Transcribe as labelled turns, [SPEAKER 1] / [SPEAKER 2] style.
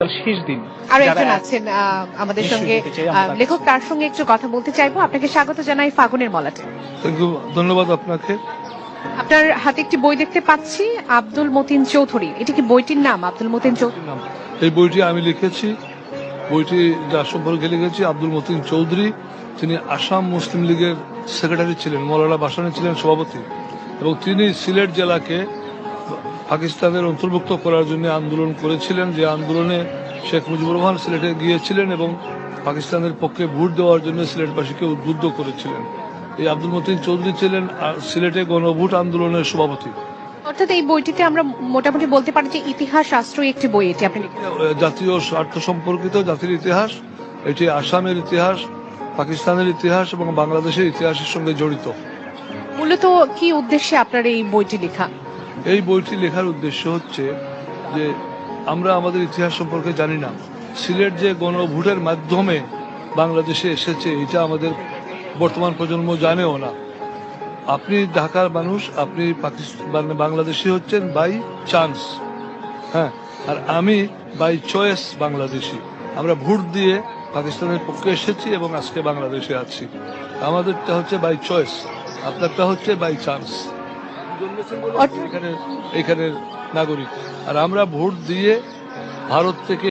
[SPEAKER 1] শেষ দিন। আরও
[SPEAKER 2] একজন আছেন আমাদের সঙ্গে লেখক তার সঙ্গে একটু কথা বলতে চাইব। আপনাকে স্বাগত জানাই ফাগুনের মলাটে।
[SPEAKER 3] ধন্যবাদ আপনাকে।
[SPEAKER 2] আপনার হাতে একটি বই দেখতে পাচ্ছি আব্দুল মতিন চৌধুরী। এটা কি বইটির নাম আব্দুল মতিন চৌধুরী
[SPEAKER 3] এই বইটি আমি লিখেছি। বইটি যার সম্পর্কে লিখেছি আব্দুল মতিন চৌধুরী। তিনি আসাম মুসলিম লীগের সেক্রেটারি ছিলেন মৌলানা বাসানি ছিলেন সভাপতি। এবং তিনি সিলেট জেলাকে পাকিস্তানের অন্তর্ভুক্ত করার জন্য আন্দোলন করেছিলেন। যে আন্দোলনে শেখ মুজিবুর রহমান সিলেটে গিয়েছিলেন এবং পাকিস্তানের পক্ষে ভোট দেওয়ার জন্য সিলেটবাসীকে উদ্বুদ্ধ করেছিলেন। এই আব্দুল মতিন চৌধুরী ছিলেন সিলেটে গণভোট আন্দোলনের সভাপতি।
[SPEAKER 2] অর্থাৎ এই বইটিতে আমরা মোটামুটি বলতে পারি যে ইতিহাস শাস্ত্রই একটি বই এটি। আপনি
[SPEAKER 3] জাতীয় স্বার্থ সম্পর্কিত জাতির ইতিহাস এটি আসামের ইতিহাস পাকিস্তানের ইতিহাস এবং বাংলাদেশের ইতিহাসের সঙ্গে জড়িত।
[SPEAKER 2] মূলত কি উদ্দেশ্যে আপনার এই বইটি লেখা?
[SPEAKER 3] এই বইটি লেখার উদ্দেশ্য হচ্ছে যে আমরা আমাদের ইতিহাস সম্পর্কে জানি না। সিলেট যে গণভোটের মাধ্যমে বাংলাদেশে এসেছে, এটা আমাদের বর্তমান প্রজন্ম জানেও না। আপনি ঢাকার মানুষ, আপনি পাকিস্তান বাংলাদেশি হচ্ছেন বাই চান্স হ্যাঁ? আর আমি বাই চয়েস বাংলাদেশি। আমরা ভোট দিয়ে পাকিস্তানের পক্ষে এসেছি এবং আজকে বাংলাদেশে আছি। আমাদেরটা হচ্ছে বাই চয়েস আপনারটা হচ্ছে বাই চান্স এখানে এখানের নাগরিক। আর আমরা ভোট দিয়ে ভারত থেকে